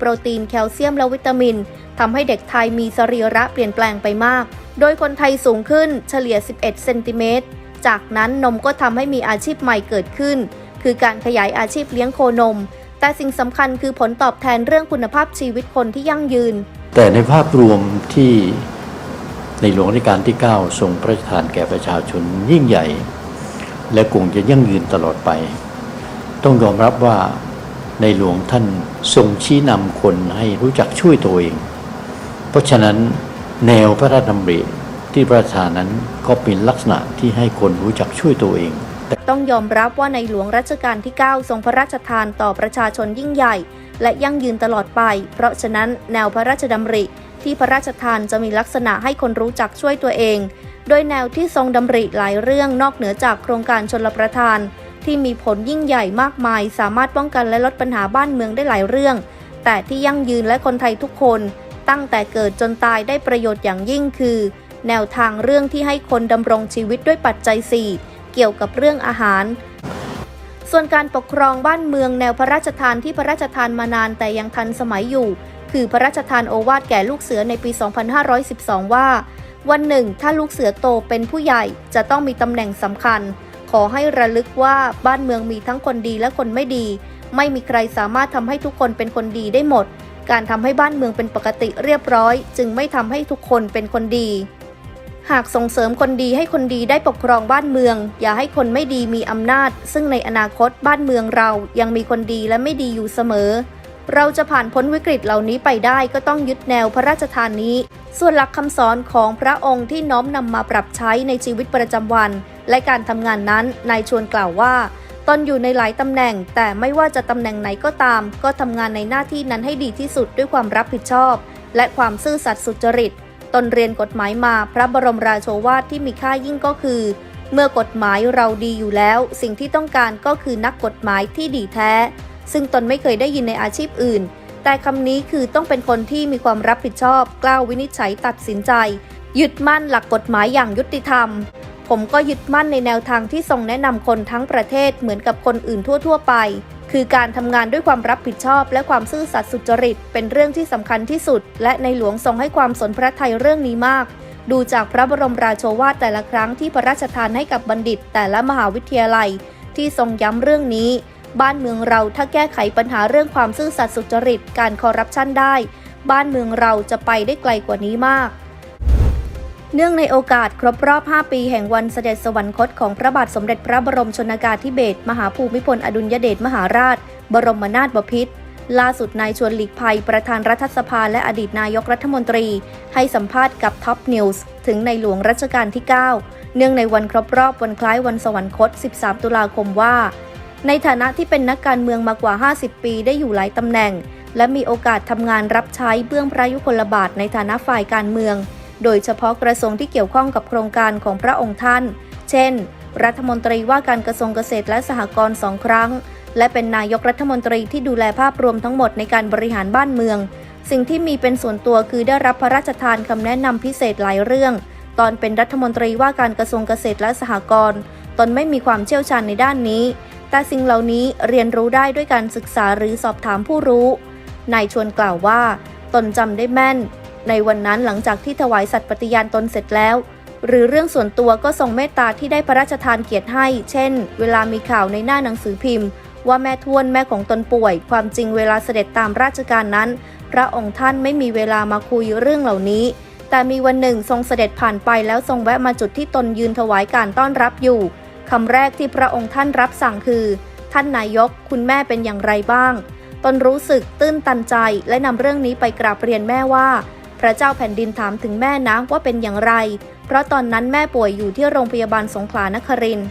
โปรตีนแคลเซียมและวิตามินทำให้เด็กไทยมีสรีระเปลี่ยนแปลงไปมาก โดยคนไทยสูงขึ้นเฉลี่ย 11 เซนติเมตร จากนั้นนมก็ทำให้มีอาชีพใหม่เกิดขึ้น คือการขยายอาชีพเลี้ยงโคนม แต่สิ่งสำคัญคือผลตอบแทนเรื่องคุณภาพชีวิตคนที่ยั่งยืน แต่ในภาพรวมที่ในหลวงรัชกาลที่ 9 ทรงพระราชทานแก่ประชาชนยิ่งใหญ่ และคงจะยั่งยืนตลอดไป ต้องยอมรับว่า ในหลวงท่านทรงชี้นำคนให้รู้จักช่วยตัวเอง เพราะฉะนั้นแนวพระราชดำริที่พระราชานนั้นก็เป็นลักษณะที่ให้คนรู้จักช่วยตัวเอง ต้องยอมรับว่าในหลวงรัชกาลที่ 9 ทรงพระราชทานต่อประชาชนยิ่งใหญ่ และยั่งยืนตลอดไป เพราะฉะนั้นแนวพระราชดำริที่พระราชทานจะมีลักษณะให้คนรู้จักช่วยตัวเอง โดยแนวที่ทรงดำริหลายเรื่องนอกเหนือจากโครงการชนรประทาน ที่มีผลยิ่งใหญ่มากมาย สามารถป้องกันและลดปัญหาบ้านเมืองได้หลายเรื่อง แต่ที่ยั่งยืนและคนไทยทุกคน ตั้งแต่เกิดจนตายได้ประโยชน์อย่างยิ่งคือ แนวทางเรื่องที่ให้คนดำรงชีวิตด้วยปัจจัย 4 เกี่ยวกับเรื่องอาหาร ส่วนการปกครองบ้านเมืองแนวพระราชทานที่พระราชทานมานานแต่ยังทันสมัยอยู่ คือพระราชทานโอวาทแก่ลูกเสือในปี 2512 ว่า วันหนึ่ง ถ้าลูกเสือโตเป็นผู้ใหญ่จะต้องมีตำแหน่งสำคัญ ขอให้ระลึกว่าบ้านเมืองมีทั้งคนดีและคนไม่ดี ไม่มีใครสามารถทำให้ทุกคนเป็นคนดีได้หมด การทำให้บ้านเมืองเป็นปกติเรียบร้อย จึงไม่ทำให้ทุกคนเป็นคนดี หากส่งเสริมคนดีให้คนดีได้ปกครองบ้านเมือง อย่าให้คนไม่ดีมีอำนาจ ซึ่งในอนาคตบ้านเมืองเรายังมีคนดีและไม่ดีอยู่เสมอ เราจะผ่านพ้นวิกฤตเหล่านี้ไปได้ก็ต้องยึดแนวพระราชทานนี้ ส่วนหลักคำสอนของพระองค์ที่น้อมนำมาปรับใช้ในชีวิตประจำวัน และการทำงานนั้นนายชวนกล่าวว่าตนอยู่ในหลายตำแหน่ง แต่ไม่ว่าจะตำแหน่งไหนก็ตาม ก็ทำงานในหน้าที่นั้นให้ดีที่สุดด้วยความรับผิดชอบ และความซื่อสัตย์สุจริต ตนเรียนกฎหมายมาพระบรมราโชวาทที่มีค่ายิ่งก็คือ เมื่อกฎหมายเราดีอยู่แล้ว สิ่งที่ต้องการก็คือนักกฎหมายที่ดีแท้ ซึ่งตนไม่เคยได้ยินในอาชีพอื่น แต่คำนี้คือต้องเป็นคนที่มีความรับผิดชอบ กล้าวินิจฉัยตัดสินใจ ยึดมั่นหลักกฎหมายอย่างยุติธรรม ผมก็ยึดมั่นในแนวทางที่ทรงแนะนำคนทั้งประเทศเหมือนกับคนอื่นทั่ว ๆ ไป คือการทำงานด้วยความรับผิดชอบ และความซื่อสัตย์สุจริต เป็นเรื่องที่สำคัญที่สุด และในหลวงทรงให้ความสนพระทัยเรื่องนี้มาก ดูจากพระบรมราโชวาทแต่ละครั้งที่พระราชทานให้กับบัณฑิต แต่ละมหาวิทยาลัย ที่ทรงย้ำเรื่องนี้ บ้านเมืองเราถ้าแก้ไขปัญหาเรื่องความซื่อสัตย์สุจริต การคอร์รัปชันได้ บ้านเมืองเราจะไปได้ไกลกว่านี้มาก เนื่องในโอกาสครบรอบ 5 ปีแห่งวันเสด็จสวรรคตของพระบาทสมเด็จพระบรมชนากาธิเบศรมหาภูมิพลอดุลยเดชมหาราช บรมนาถบพิตรล่าสุดนายชวนหลีกภัย ประธานรัฐสภาและอดีตนายกรัฐมนตรี ให้สัมภาษณ์กับท็อปนิวส์ถึงในหลวงรัชกาลที่ 9 เนื่องในวันครบรอบวันคล้ายวันสวรรคต 13 ตุลาคมว่า ในฐานะที่เป็นนักการเมืองมากว่า 50 ปีได้อยู่หลายตำแหน่ง และมีโอกาสทำงานรับใช้เบื้องพระยุคลบาทในฐานะฝ่ายการเมือง โดยเฉพาะกระทรวงที่เกี่ยวข้องกับโครงการของพระองค์ท่าน เช่น รัฐมนตรีว่าการกระทรวงเกษตรและสหกรณ์สองครั้ง และเป็นนายกรัฐมนตรีที่ดูแลภาพรวมทั้งหมดในการบริหารบ้านเมือง สิ่งที่มีเป็นส่วนตัวคือได้รับพระราชทานคำแนะนำพิเศษหลายเรื่อง ตอนเป็นรัฐมนตรีว่าการกระทรวงเกษตรและสหกรณ์ตนไม่มีความเชี่ยวชาญในด้านนี้ แต่สิ่งเหล่านี้เรียนรู้ได้ด้วยการศึกษาหรือสอบถามผู้รู้ นายชวนกล่าวว่า ตนจำได้แม่น ในวันนั้นหลังจากที่ถวายสัตย์ปฏิญาณตนเสร็จแล้ว หรือเรื่องส่วนตัวก็ทรงเมตตาที่ได้พระราชทานเกียรติให้ เช่น เวลามีข่าวในหน้าหนังสือพิมพ์ ว่าแม่ทวนแม่ของตนป่วย ความจริงเวลาเสด็จตามราชการนั้น พระองค์ท่านไม่มีเวลามาคุยเรื่องเหล่านี้ แต่มีวันหนึ่งทรงเสด็จผ่านไปแล้วทรงแวะมาจุดที่ตนยืนถวายการต้อนรับอยู่ คำแรกที่พระองค์ท่านรับสั่งคือ ท่านนายกคุณแม่เป็นอย่างไรบ้าง ตนรู้สึกตื้นตันใจและนำเรื่องนี้ไปกราบเรียนแม่ว่า พระเจ้าแผ่นดินถามถึงแม่นะว่าเป็นอย่างไร เพราะตอนนั้นแม่ป่วยอยู่ที่โรงพยาบาลสงขลานครินทร์